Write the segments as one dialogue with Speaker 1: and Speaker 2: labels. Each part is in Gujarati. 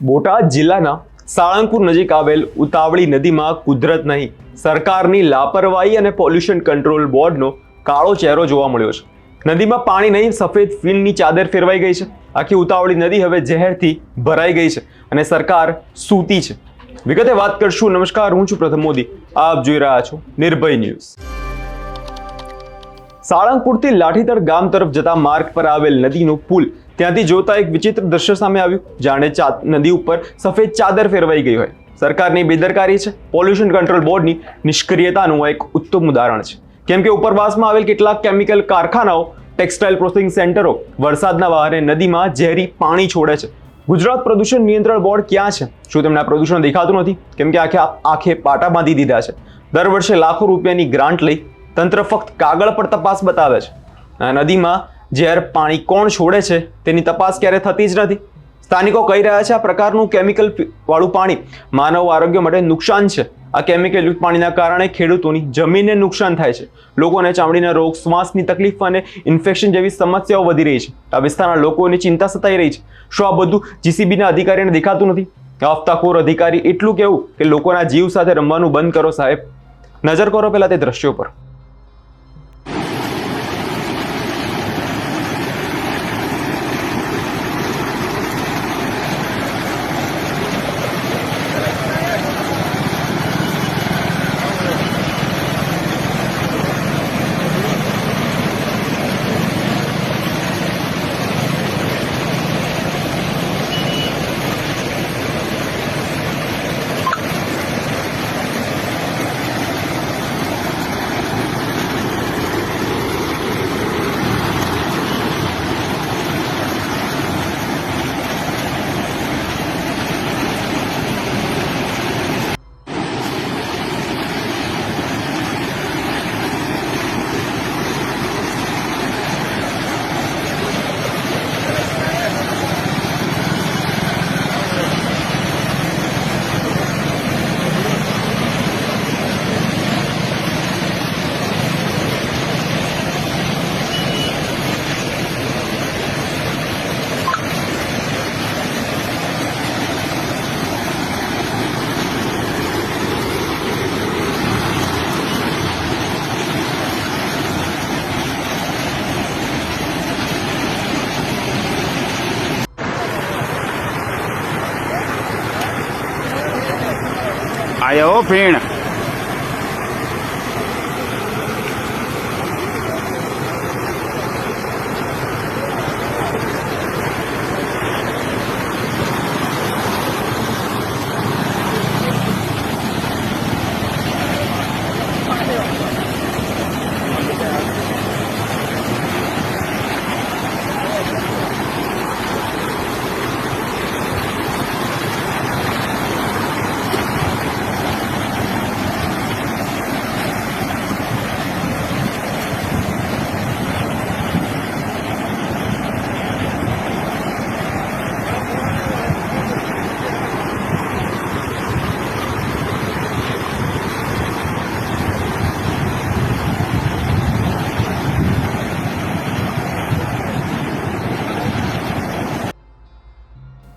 Speaker 1: બોટાદ જિલ્લાના સાળંગપુર નજીક આવેલ ઉતાવળી નદીમાં કુદરત નહીં, સરકારની લાપરવાહી અને પોલ્યુશન કંટ્રોલ બોર્ડનો કાળો ચહેરો જોવા મળ્યો છે. નદીમાં પાણી નહીં, સફેદ ફીણની ચાદર ફેરવાઈ ગઈ છે. આખી ઉતાવળી નદી હવે જહેરથી ભરાઈ ગઈ છે અને સરકાર સૂતી છે. વિગતે વાત કરશું. નમસ્કાર, હું છું પ્રથમ મોદી. આપ જોઈ રહ્યા છો નિર્ભય ન્યૂઝ. સાળંગપુરથી લાઠીતર ગામ તરફ જતા માર્ગ પર આવેલ નદીનો પુલ ત્યાંથી જોતા એક વિચિત્ર દ્રશ્ય સામે આવ્યું, જાણે નદી ઉપર સફેદ ચાદર ફેરવાઈ ગઈ હોય. સરકારની બેદરકારી છે. પોલ્યુશન કંટ્રોલ બોર્ડની નિષ્ક્રિયતાનું એક ઉત્તમ ઉદાહરણ છે. કેમ કે ઉપરવાસમાં આવેલ કેટલાક કેમિકલ કારખાનાઓ ટેક્સટાઇલ પ્રોસેસિંગ સેન્ટરો વરસાદના વાહને નદીમાં ઝેરી પાણી છોડે છે. ગુજરાત પ્રદૂષણ નિયંત્રણ બોર્ડ ક્યાં છે? શું તેમને પ્રદૂષણ દેખાતું નથી? કેમ કે આખે આખે પાટા બાંધી દીધા છે. દર વર્ષે લાખો રૂપિયાની ગ્રાન્ટ લઈ તંત્ર ફક્ત કાગળ પર તપાસ બતાવે છે. નદીમાં ઝેર પાણી કોણ છોડે છે તેની તપાસ ક્યારે થતી જ નથી. સ્થાનિકો કહી રહ્યા છે આ પ્રકારનું કેમિકલ વાળું પાણી માનવ આરોગ્ય માટે નુકસાન છે. આ કેમિકલયુક્ત પાણીના કારણે ખેડૂતોની જમીનને નુકસાન થાય છે. લોકોને ચામડીના રોગ, શ્વાસની તકલીફ અને ઇન્ફેક્શન જેવી સમસ્યાઓ વધી રહી છે. આ વિસ્તારના લોકોની ચિંતા સતાઈ રહી છે. શું આ બધું જીસીબીના અધિકારીને દેખાતું નથી? હફતાખોર અધિકારી એટલું કેવું કે લોકોના જીવ સાથે રમવાનું બંધ કરો સાહેબ. નજર કરો પહેલાં તે દ્રશ્યો પર.
Speaker 2: આયો ફીણ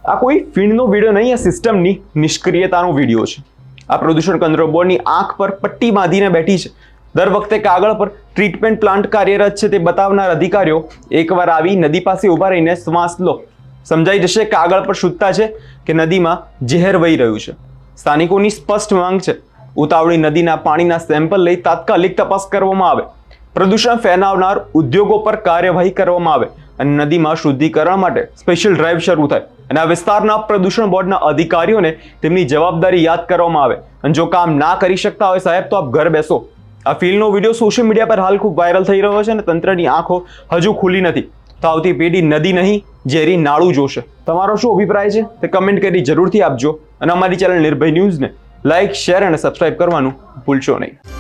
Speaker 1: આ કોઈ ફીણનો વીડિયો નહીં, આ સિસ્ટમની નિષ્ક્રિયતાનો વીડિયો છે. આ પ્રદૂષણ કંટ્રોલ બોર્ડની આંખ પર પટ્ટી બાંધીને બેઠી છે. દર વખતે કાગળ પર ટ્રીટમેન્ટ પ્લાન્ટ કાર્યરત છે તે બતાવનાર અધિકારીઓ એકવાર આવી નદી પાસે ઊભા રહીને શ્વાસ લો. સમજાઈ જશે કાગળ પર શુદ્ધતા છે કે નદીમાં ઝેર વહી રહ્યું છે. સ્થાનિકોની સ્પષ્ટ માંગ છે. ઉતાવળી નદીના પાણીના સેમ્પલ લઈ તાત્કાલિક તપાસ કરવામાં આવે. પ્રદૂષણ ફેલાવનાર ઉદ્યોગો પર કાર્યવાહી કરવામાં આવે. અને નદીમાં શુદ્ધિકરણ માટે સ્પેશિયલ ડ્રાઈવ શરૂ થાય. અને આ વિસ્તારના પ્રદૂષણ બોર્ડના અધિકારીઓને તેમની જવાબદારી યાદ કરવામાં આવે. અને જો કામ ના કરી શકતા હોય સાહેબ, તો આપ ઘર બેસો. આ ફિલ્મનો વીડિયો સોશિયલ મીડિયા પર હાલ ખૂબ વાયરલ થઈ રહ્યો છે અને તંત્રની આંખો હજુ ખુલી નથી. તો આવતી પેઢી નદી નહીં, ઝેરી નાળું જોશે. તમારો શું અભિપ્રાય છે? તે કમેન્ટ કરી જરૂરથી આપજો. અને અમારી ચેનલ નિર્ભય ન્યૂઝને લાઇક શેર અને સબસ્ક્રાઇબ કરવાનું ભૂલશો નહીં.